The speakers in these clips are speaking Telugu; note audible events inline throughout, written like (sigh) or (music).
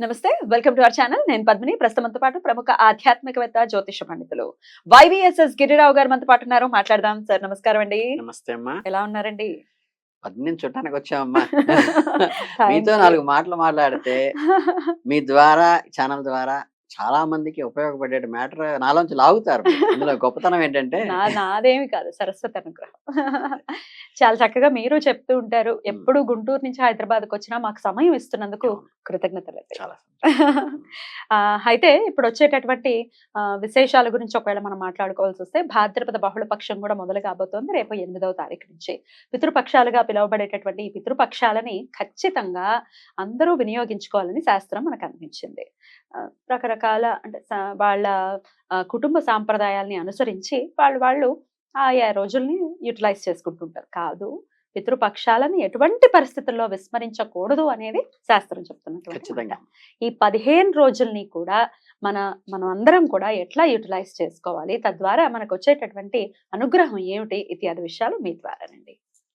నమస్తే వెల్కమ్ టు అవర్ ఛానల్. నేను పద్మిని. ప్రస్తుతంతో పాటు ప్రముఖ ఆధ్యాత్మికవేత్త జ్యోతిష పండితులు వైవిఎస్ఎస్ గిరిరావు గారు మనతో పాటు ఉన్నారు. మాట్లాడదాం. సార్ నమస్కారం అండి. నమస్తే అమ్మా. ఎలా ఉన్నారండి? పద్మిని చుట్టానికి వచ్చామమ్మా (laughs) మీతో నాలుగు మాటలు మాట్లాడితే మీ ద్వారా ఛానల్ ద్వారా చాలా మందికి ఉపయోగపడే మ్యాటర్ నాలోంచి లాగుతారు ఇందులో గొప్పతనం ఏంటంటే నాదేమి కాదు సరస్వతి అనుగ్రహం. చాలా చక్కగా మీరు చెప్తూ ఉంటారు. ఎప్పుడు గుంటూరు నుంచి హైదరాబాద్కి వచ్చినా మాకు సమయం ఇస్తున్నందుకు కృతజ్ఞతలు. (laughs) అయితే ఇప్పుడు వచ్చేటటువంటి విశేషాల గురించి ఒకవేళ మనం మాట్లాడుకోవాల్సి వస్తే భాద్రపద బహుళ పక్షం కూడా మొదలు కాబోతోంది. రేపు ఎనిమిదవ తారీఖు నుంచి పితృపక్షాలుగా పిలువబడేటటువంటి ఈ పితృపక్షాలని ఖచ్చితంగా అందరూ వినియోగించుకోవాలని శాస్త్రం మనకు అనిపించింది ఆ, రకరకాల అంటే వాళ్ళ కుటుంబ సాంప్రదాయాల్ని అనుసరించి వాళ్ళు వాళ్ళు ఆయా రోజుల్ని యూటిలైజ్ చేసుకుంటుంటారు. కాదు పితృపక్షాలను ఎటువంటి పరిస్థితుల్లో విస్మరించకూడదు అనేది శాస్త్రం మాట. ఈ పదిహేను రోజుల్ని కూడా మన మనం అందరం కూడా ఎట్లా యూటిలైజ్ చేసుకోవాలి? తద్వారా మనకు వచ్చేటటువంటి అనుగ్రహం ఏమిటి? ఇత్యాది విషయాలు మీ ద్వారానండి.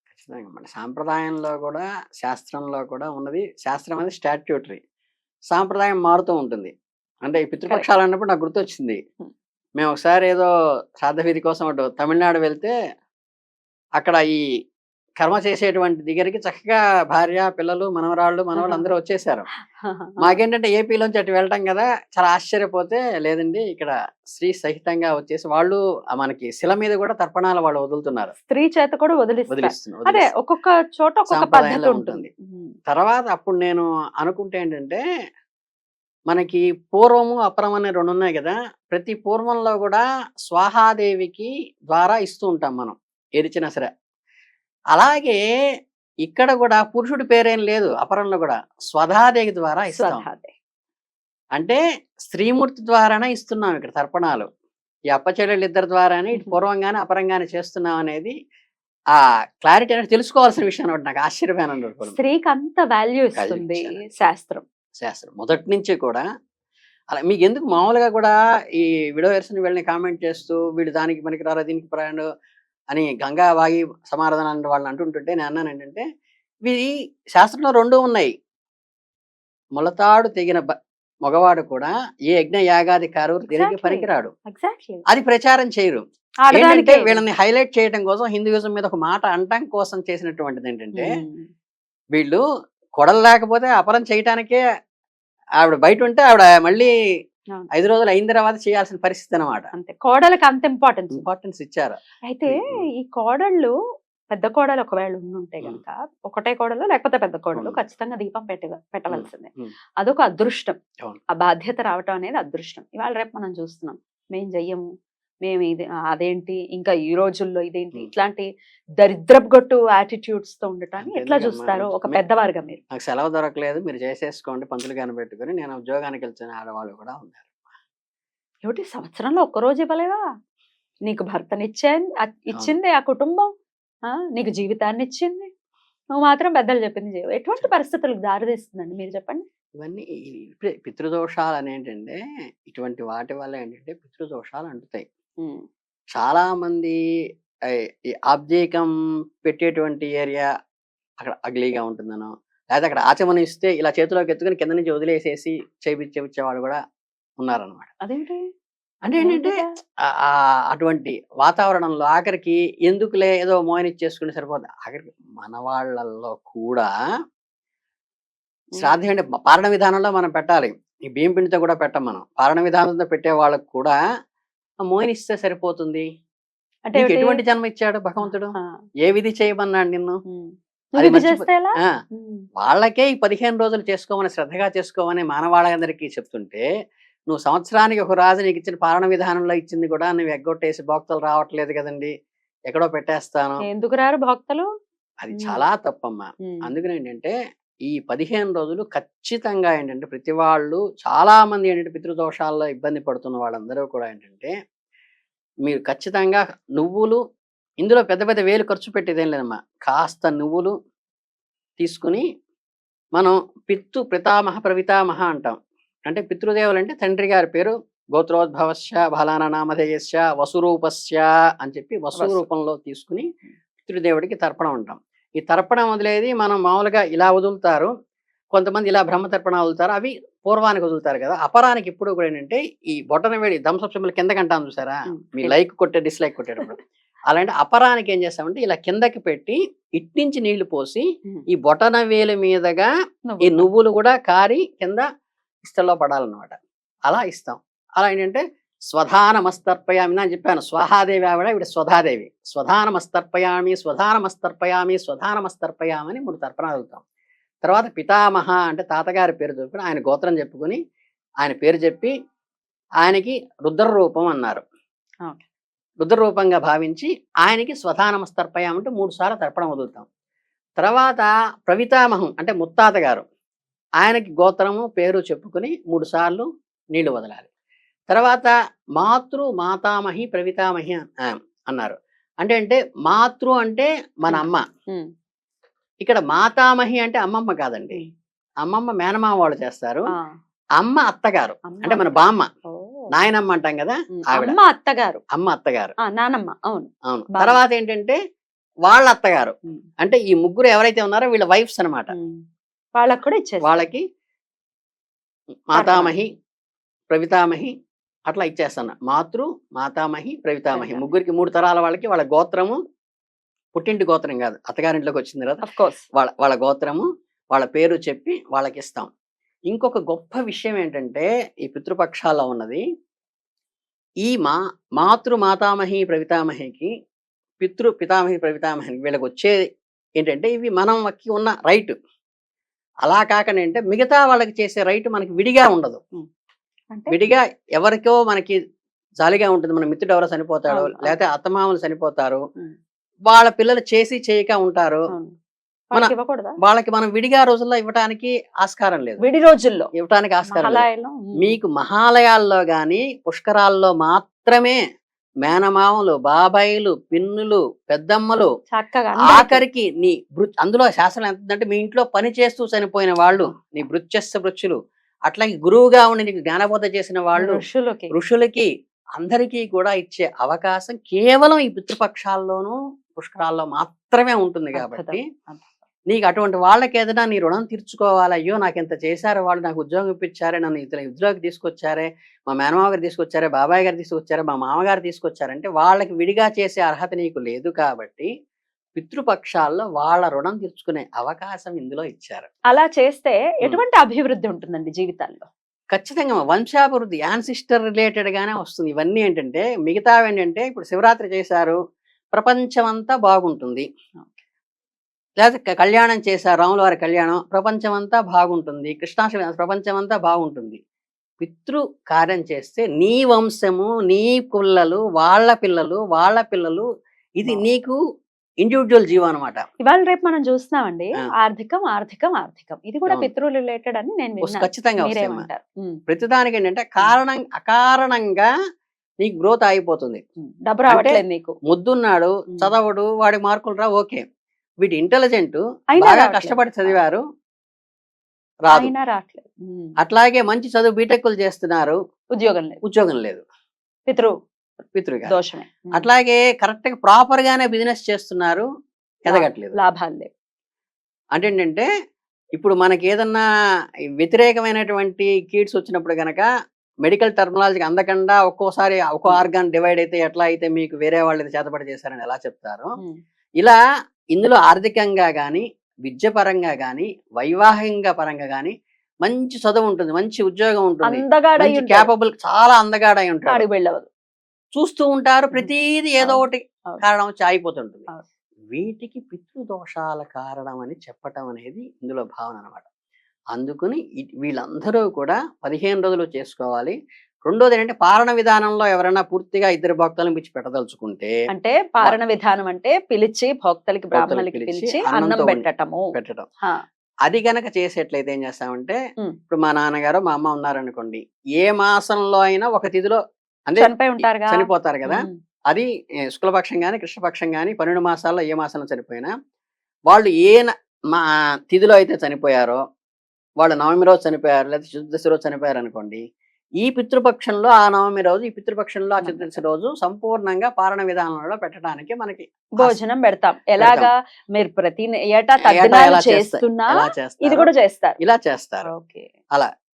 ఖచ్చితంగా. మన సాంప్రదాయంలో కూడా శాస్త్రంలో కూడా ఉన్నది. శాస్త్రం అనేది స్టాట్యూటరీ. సాంప్రదాయం మారుతూ ఉంటుంది. అంటే ఈ పితృపక్షాలు అన్నప్పుడు నాకు గుర్తొచ్చింది. మేము ఒకసారి ఏదో శ్రాద్ధ విధి కోసం అటు తమిళనాడు వెళ్తే అక్కడ ఈ కర్మ చేసేటువంటి దగ్గరికి చక్కగా భార్య పిల్లలు మనవరాళ్ళు మనవాళ్ళు అందరూ వచ్చేసారు. (laughs) మాకేంటంటే ఏపీలోంచి అటు వెళ్ళటం కదా చాలా ఆశ్చర్యపోతే లేదండి ఇక్కడ స్త్రీ సహితంగా వచ్చేసి వాళ్ళు మనకి శిల మీద కూడా తర్పణాలు వాళ్ళు వదులుతున్నారు. స్త్రీ చేత కూడా వదిలిస్తున్నారు అదే. ఒక్కొక్క చోట ఒక్కొక్క పద్ధతి సాంప్రదాయంలో ఉంటుంది. తర్వాత అప్పుడు నేను అనుకుంటే ఏంటంటే మనకి పూర్వము అపరం అనే రెండు ఉన్నాయి కదా ప్రతి పూర్వంలో కూడా స్వాహాదేవికి ద్వారా ఇస్తూ ఉంటాం మనం ఏదిచ్చినా సరే. అలాగే ఇక్కడ కూడా పురుషుడి పేరేం లేదు అపరంలో కూడా స్వధాదేవి ద్వారా ఇస్తాం. అంటే స్త్రీమూర్తి ద్వారానే ఇస్తున్నాం ఇక్కడ తర్పణాలు ఈ అప్పచెల్లెళ్ళు ఇద్దరి ద్వారానే ఇటు. పూర్వంగానే అపరంగానే చేస్తున్నాం అనేది ఆ క్లారిటీ అనేది తెలుసుకోవాల్సిన విషయం అనమాట నాకు ఆశ్చర్యమైన స్త్రీకి అంత వాల్యూ ఇస్తుంది. శాస్త్రం శాస్త్రం మొదటి నుంచి కూడా అలా మీకు ఎందుకు మామూలుగా కూడా ఈ విడోయర్స్ని వెళ్ళని కామెంట్ చేస్తూ వీడు దానికి పనికి రారా దీనికి ప్రయాణం అని గంగా వాగి సమాధానాలు వాళ్ళని అంటుంటుంటే నేను అన్నాను ఏంటంటే ఇవి శాస్త్రంలో రెండు ఉన్నాయి. మొలతాడు తెగిన మగవాడు కూడా ఏ యజ్ఞ యాగాది తిరిగి Exactly. పనికిరాడు? అది ప్రచారం చేయరు. ఏంటంటే వీళ్ళని హైలైట్ చేయడం కోసం హిందూయిజం మీద ఒక మాట అంటం కోసం చేసినటువంటిది ఏంటంటే వీళ్ళు కొడలు లేకపోతే అపరం చేయటానికే ఆవిడ బయట ఉంటే ఆవిడ మళ్ళీ. ఐదు రోజులు అయిన తర్వాత చేయాల్సిన పరిస్థితి అనమాట అంతే కోడలకు అంత ఇంపార్టెన్స్ ఇంపార్టెన్స్ ఇచ్చారు అయితే. ఈ కోడళ్ళు పెద్ద కోడలు ఒకవేళ ఉంటే. గనక ఒకటే కోడలు లేకపోతే పెద్ద కోడలు. ఖచ్చితంగా దీపం పెట్ట పెట్టవలసిందే. అదొక అదృష్టం. ఆ బాధ్యత రావటం అనేది అదృష్టం ఇవాళ రేపు మనం చూస్తున్నాం మేం చెయ్యము మేము ఇది అదేంటి ఇంకా ఈ రోజుల్లో ఇదేంటి. ఇట్లాంటి దరిద్రపు గొట్టు యాటిట్యూడ్స్తో ఉండటాన్ని ఎట్లా? చూస్తారు ఒక పెద్దవారుగా మీరు? నాకు సెలవు దొరకలేదు మీరు చేసేసుకోండి పంతులు కనిపెట్టుకుని నేను ఉద్యోగానికి వెళ్తున్న ఆడవాళ్ళు కూడా ఉన్నారు. ఏమిటి సంవత్సరంలో ఒక్క రోజు ఇవ్వలేదా నీకు భర్తనిచ్చే ఇచ్చింది ఆ కుటుంబం? ఆ నీకు జీవితాన్ని ఇచ్చింది? నువ్వు మాత్రం పెద్దలు చెప్పింది చేయవు? ఎటువంటి పరిస్థితులకు దారితీస్తుందండి మీరు చెప్పండి? ఇవన్నీ పితృదోషాలు అని ఏంటంటే ఇటువంటి వాటి వల్ల ఏంటంటే పితృదోషాలు అంటుతాయి. చాలా మంది ఈ ఆబ్జేకం పెట్టేటువంటి ఏరియా అక్కడ అగ్లీగా ఉంటుందనో లేదా అక్కడ ఆచమనం ఇస్తే ఇలా చేతిలోకి ఎత్తుకుని కింద నుంచి వదిలేసేసి చేపించే వాళ్ళు కూడా ఉన్నారనమాట. అదేంటి? అంటే ఏంటంటే అటువంటి వాతావరణంలో ఆఖరికి ఎందుకులే ఏదో మోయనిచ్చేసుకుని సరిపోద్ది. ఆఖరికి మన వాళ్ళల్లో కూడా శ్రాద్ధం అంటే పాలన విధానంలో మనం పెట్టాలి. ఈ బియ్యం పిండితో కూడా పెట్టం మనం. పాలన విధానంతో పెట్టే వాళ్ళకు కూడా ఆ మోయనిస్తే సరిపోతుంది. అంటే? ఎటువంటి జన్మ ఇచ్చాడు భగవంతుడు? ఏ విధి చేయమన్నాడు నిన్ను? వాళ్ళకే ఈ పదిహేను రోజులు చేసుకోమని శ్రద్ధగా చేసుకోమని మానవాళ్ళందరికీ చెప్తుంటే నువ్వు సంవత్సరానికి ఒక రాజు నీకు ఇచ్చిన పాలన విధానంలో ఇచ్చింది కూడా నువ్వు ఎగ్గొట్టేసి భక్తులు రావట్లేదు కదండి. ఎక్కడో పెట్టేస్తాను. ఎందుకు రారు భక్తులు? అది. చాలా తప్పమ్మా. అందుకని ఏంటంటే ఈ పదిహేను రోజులు ఖచ్చితంగా ఏంటంటే ప్రతి వాళ్ళు చాలా మంది ఏంటంటే పితృదోషాల్లో ఇబ్బంది పడుతున్న వాళ్ళందరూ కూడా ఏంటంటే మీరు ఖచ్చితంగా నువ్వులు ఇందులో పెద్ద పెద్ద వేలు ఖర్చు పెట్టేదేం లేదమ్మా కాస్త నువ్వులు తీసుకుని మనం పిత్తు పితామహ ప్రవితామహ అంటాం అంటే పితృదేవులు అంటే తండ్రి గారి పేరు గోత్రోద్భవస్య బలాన నామధేయస్య వసురూపస్య అని చెప్పి వసు. రూపంలో తీసుకుని పితృదేవుడికి తర్పణం అంటాం ఈ తర్పణం వదిలేది మనం మామూలుగా ఇలా వదులుతారు కొంతమంది ఇలా బ్రహ్మ తర్పణ వదులుతారు అవి పూర్వానికి వదులుతారు కదా. అపరానికి ఇప్పుడు కూడా ఏంటంటే ఈ బొట్టన వేడి దంసప్ సింబల్ కిందకి అంటాం చూసారా? ఉమ్, మీ లైక్ కొట్టే డిస్లైక్ కొట్టేటప్పుడు. అలాంటి అపరానికి ఏం చేస్తామంటే ఇలా కిందకి పెట్టి ఇట్నుంచి నీళ్ళు పోసి ఈ బొటన వేలు మీదగా ఈ నువ్వు. నువ్వులు కూడా కారి కింద ఇస్తల్లో పడాలన్నమాట. అలా ఇస్తాం. అలా ఏంటంటే స్వధానమస్తర్పయామి అని చెప్పాను. స్వహాదేవి ఆవిడ ఇవిడ స్వధాదేవి. స్వధానమస్తర్పయామి స్వధానమస్తర్పయామి స్వధానమస్తర్పయామి అని మూడు తర్పణాలు అవుతాం తర్వాత పితామహ అంటే తాతగారి పేరు చెప్పుకుని ఆయన గోత్రం చెప్పుకుని ఆయన పేరు చెప్పి ఆయనకి రుద్ర రూపం అన్నారు. ఓకే. రుద్ర రూపంగా భావించి ఆయనకి స్వధానమస్తర్పయామి అంటే మూడు సార్లు తర్పణం వదులుతాం. తర్వాత ప్రవితామహం అంటే ముత్తాత గారు ఆయనకి గోత్రము పేరు చెప్పుకుని మూడు సార్లు నీళ్ళు వదలాలి. తర్వాత మాతృ మాతామహి ప్రవితామహి అన్నారు. అంటే అంటే మాతృ అంటే మన అమ్మ. ఇక్కడ మాతామహి అంటే అమ్మమ్మ కాదండి. అమ్మమ్మ మేనమామ వాళ్ళు చేస్తారు. అమ్మ అత్తగారు. అంటే మన బామ్మ. నాయనమ్మ అంటాం కదా ఆవిడ. అమ్మ అత్తగారు. అమ్మ అత్తగారు. ఆ, నానమ్మ. అవును. అవును. తర్వాత ఏంటంటే వాళ్ళ అత్తగారు. అంటే ఈ ముగ్గురు ఎవరైతే ఉన్నారో వీళ్ళ వైఫ్స్ అన్నమాట. ఉమ్. వాళ్ళకు కూడా ఇచ్చేసి వాళ్ళకి మాతామహి. ప్రవితామహి అట్లా ఇచ్చేస్తాను. మాతృ మాతామహి ప్రవితామహి. ముగ్గురికి మూడు తరాల వాళ్ళకి వాళ్ళ గోత్రము పుట్టింటి గోత్రం కాదు. అత్తగారింట్లోకి వచ్చిన తర్వాత వాళ్ళ వాళ్ళ గోత్రము వాళ్ళ పేరు చెప్పి వాళ్ళకి ఇస్తాం. ఇంకొక గొప్ప విషయం ఏంటంటే ఈ పితృపక్షాల్లో ఉన్నది. ఈ మా మాతృ మాతామహి ప్రవితామహికి పితృ పితామహి ప్రవితామహి వీళ్ళకి వచ్చే ఏంటంటే ఇవి మనకి ఉన్న రైట్. అలా కాకుండా అంటే మిగతా వాళ్ళకి చేసే రైట్ మనకి విడిగా ఉండదు. విడిగా ఎవరికో మనకి జాలిగా ఉంటుంది. మన మిత్రుడు ఎవరో చనిపోతాడు. లేకపోతే అత్తమామలు చనిపోతారు. వాళ్ళ పిల్లలు చేసి చేయక ఉంటారు. అవును. వాళ్ళకి మనం విడిగా రోజుల్లో ఇవ్వటానికి ఆస్కారం లేదు. విడి రోజుల్లో ఇవ్వటానికి ఆస్కారం మీకు మహాలయాల్లో గాని పుష్కరాల్లో మాత్రమే మేనమామలు బాబాయిలు పిన్నులు పెద్దమ్మలు. ఆఖరికి నీ అందులో శాస్త్రం ఎంతంటే మీ ఇంట్లో పని చేస్తూ చనిపోయిన వాళ్ళు నీ భృత్యస్థ భృత్యులు అట్లాగే గురువుగా ఉండి నీకు జ్ఞానబోధ చేసిన వాళ్ళు ఋషులకి ఋషులకి అందరికీ కూడా ఇచ్చే అవకాశం కేవలం ఈ పితృపక్షాల్లోనూ పుష్కరాల్లో మాత్రమే ఉంటుంది కాబట్టి. నీకు అటువంటి వాళ్ళకి ఏదైనా నీ రుణం తీర్చుకోవాలి అయ్యో నాకు ఇంత చేశారు వాళ్ళు నాకు ఉద్యోగం ఇప్పించారే నన్ను ఇతర ఉద్యోగం తీసుకొచ్చారే మా మేనమామ గారు తీసుకొచ్చారే బాబాయ్ గారు తీసుకొచ్చారే మా మామగారు తీసుకొచ్చారంటే వాళ్ళకి విడిగా చేసే అర్హత నీకు లేదు కాబట్టి పితృపక్షాల్లో వాళ్ళ రుణం తీర్చుకునే అవకాశం ఇందులో ఇచ్చారు. అలా చేస్తే ఎటువంటి అభివృద్ధి ఉంటుందండి జీవితాల్లో? ఖచ్చితంగా వంశాభివృద్ధి యాన్సిస్టర్ రిలేటెడ్ గానే వస్తుంది. ఇవన్నీ ఏంటంటే మిగతా ఏంటంటే ఇప్పుడు శివరాత్రి చేశారు ప్రపంచం అంతా బాగుంటుంది క- కళ్యాణం చేశారు రాముల వారి కళ్యాణం ప్రపంచం అంతా బాగుంటుంది. కృష్ణాష్టమి ప్రపంచం అంతా బాగుంటుంది. పితృ కార్యం చేస్తే నీ వంశము నీ పిల్లలు వాళ్ళ పిల్లలు వాళ్ళ పిల్లలు ఇది. నీకు ఇండివిజువల్ జీవం అనమాట ఇవాళ రేపు మనం చూస్తున్నామండి. ఆర్థికం ఆర్థికం ఆర్థికం. ఇది కూడా. పితృ రిలేటెడ్ అని నేను ఖచ్చితంగా ప్రతిదానికి ఏంటంటే కారణం అకారణంగా నీకు గ్రోత్ అయిపోతుంది. డబ్బు రావట్లేదు నీకు. ముద్దున్నాడు. చదవడు వాడి మార్కులు రా ఓకే. వీటి ఇంటెలిజెంట్ అయినా బాగా. కష్టపడి చదివారు రాదు. అట్లాగే మంచి చదువు బీటెక్లు చేస్తున్నారు. ఉద్యోగం లేదు. ఉద్యోగం లేదు. పితృ పితృగా. దోషమే. అట్లాగే కరెక్ట్గా ప్రాపర్ గానే బిజినెస్ చేస్తున్నారు ఎదగట్లేదు. లాభాలు లేవు. అంటే ఏంటంటే ఇప్పుడు మనకి ఏదన్నా వ్యతిరేకమైనటువంటి కీడ్స్ వచ్చినప్పుడు గనక మెడికల్ టర్మినాలజీకి అందకుండా ఒక్కోసారి ఒక్కో ఆర్గాన్ డివైడ్ అయితే ఎట్లా అయితే మీకు వేరే వాళ్ళు చేతపడి చేశారని ఎలా చెప్తారో. ఇలా ఇందులో ఆర్థికంగా కానీ విద్యపరంగా కానీ వైవాహికంగా పరంగా కానీ మంచి చదువు ఉంటుంది మంచి ఉద్యోగం ఉంటుంది. క్యాపబుల్ చాలా అందగాడై ఉంటాడు. చూస్తూ ఉంటారు ప్రతిదీ ఏదో. ఒకటి. కారణం అవును. వీటికి పితృదోషాల కారణం అని చెప్పటం అనేది ఇందులో భావన అనమాట అందుకని వీళ్ళందరూ కూడా పదిహేను రోజులు చేసుకోవాలి రెండోది ఏంటంటే పాలన విధానంలో ఎవరైనా పూర్తిగా ఇద్దరు భక్తులను పిచ్చి పెట్టదలుచుకుంటే అంటే పాలన విధానం అంటే పిలిచి భక్తులకి బ్రాహ్మణులకి పిలిచి పిలిచి అన్నం పెట్టటము పెట్టడం అది గనక చేసేట్లయితే ఏం చేస్తామంటే. ఇప్పుడు మా నాన్నగారు మా అమ్మ ఉన్నారనుకోండి ఏ మాసంలో అయినా ఒక తిథిలో అంటే చనిపోయి ఉంటారుగా. చనిపోతారు కదా. అది శుక్లపక్షం కానీ కృష్ణపక్షం కానీ పన్నెండు మాసాల్లో ఏ మాసంలో చనిపోయినా వాళ్ళు ఏ మా తిథిలో అయితే చనిపోయారో వాళ్ళు నవమి రోజు చనిపోయారు లేదా చతుర్దశి రోజు చనిపోయారు అనుకోండి ఈ పితృపక్షంలో ఆ నవమి రోజు ఈ పితృపక్షంలో ఆ చతుర్దశి రోజు సంపూర్ణంగా పాలన విధానంలో పెట్టడానికి మనకి భోజనం పెడతాం. ఎలాగా? మీరు ప్రతి ఏటా చేస్తున్నా ఇది కూడా చేస్తారు. ఇలా చేస్తారు. ఓకే.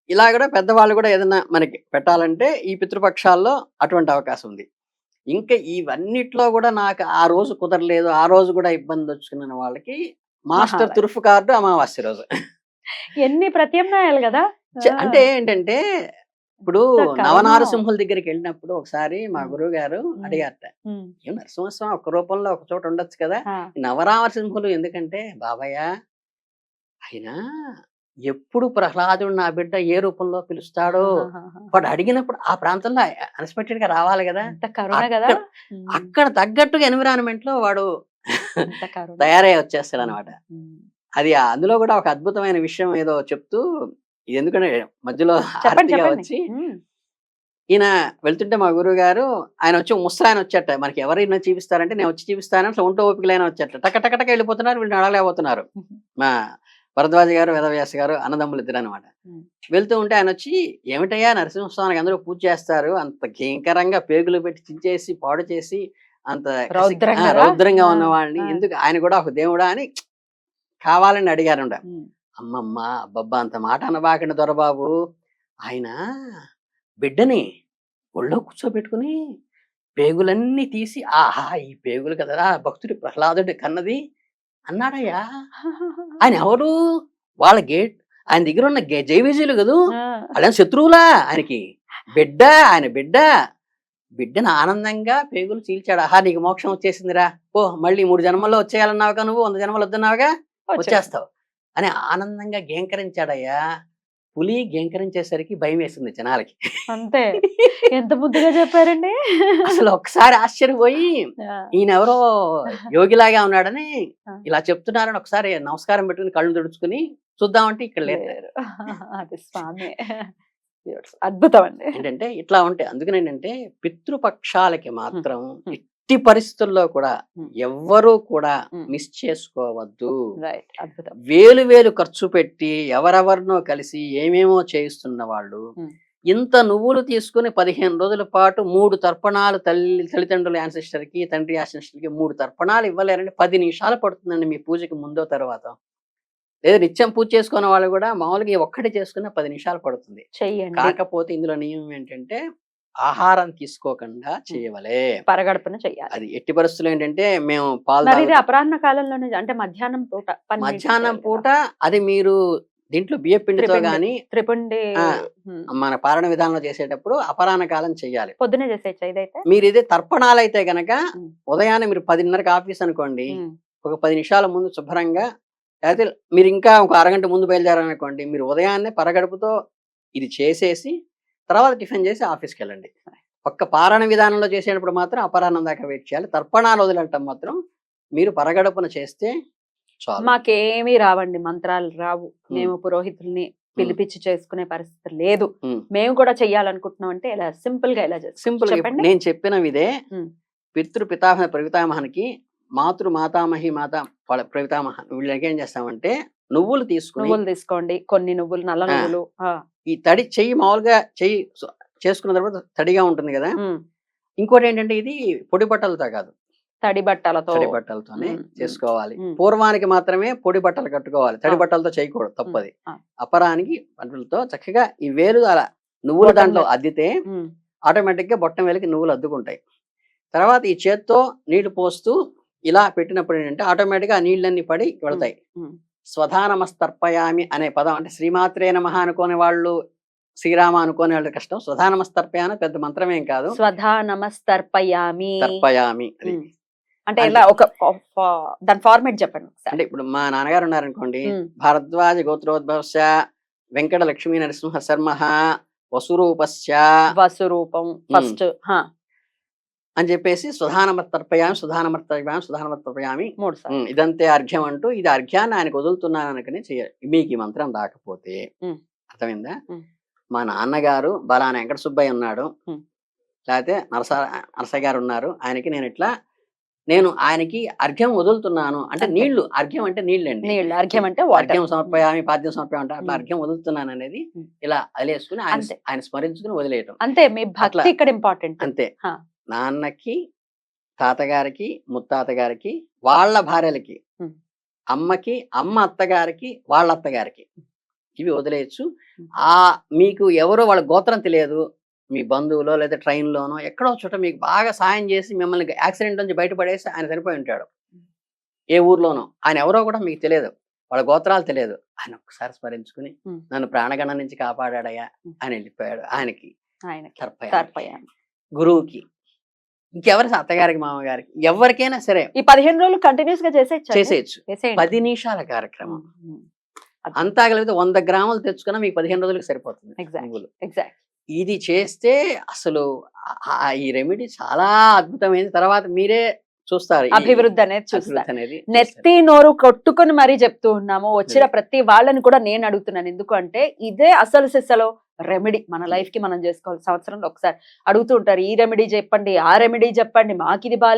ఇలా కూడా పెద్దవాళ్ళు కూడా ఏదైనా మనకి పెట్టాలంటే ఈ పితృపక్షాల్లో అటువంటి అవకాశం ఉంది ఇంకా ఇవన్నిట్లో కూడా నాకు ఆ రోజు కుదరలేదు ఆ రోజు కూడా ఇబ్బంది వచ్చుకున్న వాళ్ళకి మాస్టర్. తురుఫు కార్డు అమావాస్య రోజు ఎన్ని ప్రత్యామ్నాయాలు కదా అంటే ఏంటంటే ఇప్పుడు. నవనారసింహుల దగ్గరికి వెళ్ళినప్పుడు ఒకసారి మా. గురువు గారు. అడిగారట ఏం నరసింహస్వామి ఒక రూపంలో ఒక చోట ఉండొచ్చు కదా నవనారసింహులు ఎందుకంటే బాబయ్య ఆయన ఎప్పుడు ప్రహ్లాదుడు నా బిడ్డ ఏ రూపంలో పిలుస్తాడో. వాడు అడిగినప్పుడు ఆ ప్రాంతంలో అన్ఎక్స్పెక్టెడ్గా రావాలి కదా. అక్కడ- తగ్గట్టుగా ఎన్విరాన్మెంట్లో వాడు తయారై వచ్చేస్తాడు అనమాట అది అందులో కూడా ఒక అద్భుతమైన విషయం ఏదో చెప్తూ ఇది ఎందుకంటే మధ్యలో వచ్చి ఈయన వెళ్తుంటే మా గురువు గారు ఆయన వచ్చి ముసలాయన వచ్చేట మనకి ఎవరైనా చూపిస్తారంటే నేను వచ్చి చూపిస్తానని ఒంటో ఓపికలైన వచ్చేట. టక టక వెళ్ళిపోతున్నారు వీళ్ళు అడగలేకపోతున్నారు. మా భరద్వాజ గారు వేదవ్యాస గారు అన్నదమ్ములు ఇద్దరు అనమాట. వెళ్తూ ఉంటే ఆయన వచ్చి ఏమిటయ్యా నరసింహస్వామికి అందరూ పూజ చేస్తారు? అంత భయంకరంగా పేగులు పెట్టి చించేసి పాడు చేసి అంత రౌద్రంగా ఆ, రౌద్రంగా ఆ, ఉన్న వాళ్ళని ఆ. ఎందుకు? ఆయన కూడా ఒక దేవుడా అని కావాలని అడిగారంట ఉమ్, అమ్మమ్మ అబ్బబ్బా అంత మాట అనబాకండి దొరబాబు. ఆయన బిడ్డని ఒళ్ళో కూర్చోబెట్టుకుని పేగులన్నీ తీసి ఆహా ఈ పేగులు కదరా భక్తుడి ప్రహ్లాదుడి కన్నది అన్నాడయ్యా. ఆయన ఎవరు? వాళ్ళ గేట్ ఆయన దగ్గర ఉన్న జైవిజీలు కదూ? వాళ్ళ శత్రువులా ఆయనకి? బిడ్డ ఆయన బిడ్డ. బిడ్డను ఆనందంగా పేగులు చీల్చాడు. ఆహా నీకు మోక్షం వచ్చేసిందిరా. ఓ మళ్ళీ మూడు జన్మల్లో వచ్చేయాలన్నావుగా నువ్వు? వంద జన్మలు వద్దన్నావుగా? వచ్చేసి. వచ్చేస్తావు. అని ఆనందంగా గేంకరించాడయ్యా పులి గేంకరించేసరికి భయం వేసింది జనాలకి అంతే (laughs) ఎంత ముద్దుగా చెప్పారండి అసలు ఒకసారి ఆశ్చర్యపోయి ఈయన ఎవరో (laughs) యోగిలాగా ఉన్నాడని. ఇలా చెప్తున్నారని ఒకసారి నమస్కారం పెట్టుకుని కళ్ళు తుడుచుకుని చూద్దామంటే ఇక్కడ లేదు లేరు. (laughs) అది స్వామి. అద్భుతం అండి ఏంటంటే ఇట్లా ఉంటాయి అందుకని ఏంటంటే పితృపక్షాలకి మాత్రం. ఎట్టి పరిస్థితుల్లో కూడా. ఎవ్వరూ కూడా. మిస్ చేసుకోవద్దు వేలు వేలు ఖర్చు పెట్టి ఎవరెవరినో కలిసి ఏమేమో చేయిస్తున్న వాళ్ళు. ఇంత నువ్వులు తీసుకుని పదిహేను రోజుల పాటు మూడు తర్పణాలు తల్లి తల్లిదండ్రుల యాన్సిస్టర్కి తండ్రి యాన్సిస్టర్కి మూడు తర్పణాలు ఇవ్వలేరండి పది నిమిషాలు పడుతుందండి మీ పూజకి ముందో తర్వాత లేదా నిత్యం పూజ చేసుకున్న వాళ్ళు కూడా మామూలుగా ఒక్కటి చేసుకున్న పది నిమిషాలు పడుతుంది కాకపోతే ఇందులో నియమం ఏంటంటే ఆహారం తీసుకోకుండా చేయవలే పరగడుపున చెయ్యాలి అది ఎట్టి పరిస్థితులు ఏంటంటే మేము పాలు. అపరాహ్న కాలంలోనే అంటే మధ్యాహ్నం పూట మధ్యాహ్నం చేయాలి పూట. అది మీరు దీంట్లో బియ్య పిండితో. గాని త్రిపుండి మన పాలన విధానంలో చేసేటప్పుడు అపరాహ్న కాలం చెయ్యాలి పొద్దునే చేసేయచ్చు ఇదైతే మీరు ఇదే తర్పణాలు అయితే గనక. ఉదయాన్నే మీరు పదిన్నరకి ఆఫీస్ అనుకోండి ఒక పది నిమిషాల ముందు శుభ్రంగా అయితే మీరు ఇంకా ఒక అరగంట ముందు బయలుదేరారనుకోండి మీరు ఉదయాన్నే పరగడుపుతో ఇది చేసేసి తర్వాత టిఫిన్ చేసి ఆఫీస్కి వెళ్ళండి ఒక్క పారాయణ విధానంలో చేసేటప్పుడు మాత్రం అపరాహ్నం దాకా వెయిట్ చేయాలి. తర్పణాలు వదిలేటం మాత్రం మీరు పరగడుపున చేస్తే చాలు. మాకేమీ రావండి మంత్రాలు రావు. మేము పురోహితుల్ని పిలిపించి చేసుకునే పరిస్థితి లేదు. మేము కూడా చెయ్యాలనుకుంటున్నాం అంటే ఇలా సింపుల్గా ఇలా సింపుల్ చెప్పండి. నేను చెప్పిన ఇదే. పితృ పితామహ ప్రవితామహానికి మాతృ మాతామహి మాత ప్రవితామహ వీళ్ళకి ఏం చేస్తామంటే నువ్వులు తీసుకుని నువ్వులు తీసుకోండి. కొన్ని నువ్వులు నల్ల. నువ్వులు ఈ తడి చెయ్యి మామూలుగా చెయ్యి చేసుకున్న తర్వాత తడిగా ఉంటుంది కదా. ఇంకోటి ఏంటంటే ఇది పొడి బట్టలతో కాదు. తడి బట్టలతో. తడి బట్టలతోనే చేసుకోవాలి. పూర్వానికి మాత్రమే పొడి బట్టలు కట్టుకోవాలి. తడి. బట్టలతో చేయకూడదు తప్పది. అపరానికి బట్టలతో చక్కగా ఈ వేలు అలా నువ్వులు దాంట్లో. అద్దితే ఆటోమేటిక్గా బొట్టం వేలకి నువ్వులు అద్దుకుంటాయి. తర్వాత ఈ చేత్తో నీళ్ళు పోస్తూ ఇలా పెట్టినప్పుడు ఏంటంటే ఆటోమేటిక్గా ఆ నీళ్ళన్నీ పడి వెళతాయి. స్వధానమస్తర్పయామి అనే పదం. అంటే శ్రీమాత్రే నమః అనుకునే వాళ్ళు శ్రీరామ అనుకునే వాళ్ళు కష్టం. స్వధానమస్తర్పయామి పెద్ద మంత్రమేం కాదు. స్వధా నమస్తర్పయామి తర్పయామి అది. అంటే ఇలా ఒక దాని ఫార్మేట్ చెప్పండి అంటే ఇప్పుడు మా నాన్నగారు ఉన్నారనుకోండి భారద్వాజ గోత్రోద్భవస్య వెంకట లక్ష్మీ నరసింహ శర్మ వసురూపస్య వసురూపం ఫస్ట్. అని చెప్పేసి సుధానమర్తర్పయామి సుధానమర్తర్పయామి సుధానమర్తర్పయామి మూడు ఇదంతే అర్ఘ్యం అంటూ ఇది అర్ఘ్యాన్ని ఆయనకు వదులుతున్నాను అనుకుని చేయాలి మీకు ఈ మంత్రం రాకపోతే. అర్థమైందా. మా నాన్నగారు బలానా వెంకట సుబ్బయ్య ఉన్నాడు. లేకపోతే నరస నరసయ్య గారు ఉన్నారు ఆయనకి నేను ఇట్లా నేను ఆయనకి అర్ఘ్యం వదులుతున్నాను అంటే. నీళ్ళు అర్ఘ్యం అంటే నీళ్ళండి నీళ్ళు అర్ఘ్యం అంటే అర్ఘ్యం సమర్పయామి పాద్యం సమర్పయామి అంటే అట్లా. అర్ఘ్యం వదులుతున్నాను అనేది. ఇలా వదిలేసుకుని ఆయన. ఆయన స్మరించుకుని వదిలేయటం అంతే మీ భక్తి. ఇక్కడ ఇంపార్టెంట్ అంతే. నాన్నకి తాతగారికి ముత్తాత గారికి వాళ్ళ భార్యలకి. అమ్మకి అమ్మ అత్తగారికి వాళ్ళ అత్తగారికి. ఇవి వదిలేయచ్చు. ఆ మీకు ఎవరో వాళ్ళ గోత్రం తెలియదు. మీ బంధువులో లేదా ట్రైన్లోనో ఎక్కడో చోట మీకు బాగా సాయం చేసి మిమ్మల్ని యాక్సిడెంట్ నుంచి బయటపడేసి ఆయన చనిపోయి ఉంటాడు. ఏ ఊర్లోనో. ఆయన ఎవరో కూడా మీకు తెలియదు. వాళ్ళ గోత్రాలు తెలియదు. ఆయన ఒక్కసారి స్మరించుకుని. నన్ను ప్రాణగణం నుంచి కాపాడాడయ్యా. ఆయన వెళ్ళిపోయాడు. ఆయనకి గురువుకి. ఇంకెవరి అత్తగారికి మామగారికి? ఎవరికైనా సరే ఈ పదిహేను రోజులు కంటిన్యూస్గా చేసేయచ్చు. చేసేయచ్చు పది నిమిషాల కార్యక్రమం. అంతా కలిపితే వంద గ్రాములు తెచ్చుకున్నా మీకు పదిహేను రోజులకు సరిపోతుంది ఎగ్జాక్ట్ ఇది చేస్తే అసలు ఈ రెమెడీ చాలా అద్భుతమైంది. తర్వాత మీరే చూస్తారు అభివృద్ధి అనేది చూస్తారు. నెత్తి నోరు కొట్టుకొని మరీ చెప్తూ ఉన్నాము. వచ్చిన అదే. ప్రతి వాళ్ళని కూడా నేను అడుగుతున్నాను. ఎందుకు అంటే ఇదే అసలు సిస్సలో రెమెడీ మన లైఫ్కి మనం చేసుకోవాలి. సంవత్సరంలో ఒకసారి అడుగుతూ ఉంటారు ఈ రెమెడీ చెప్పండి ఆ రెమెడీ చెప్పండి మాకు ఇది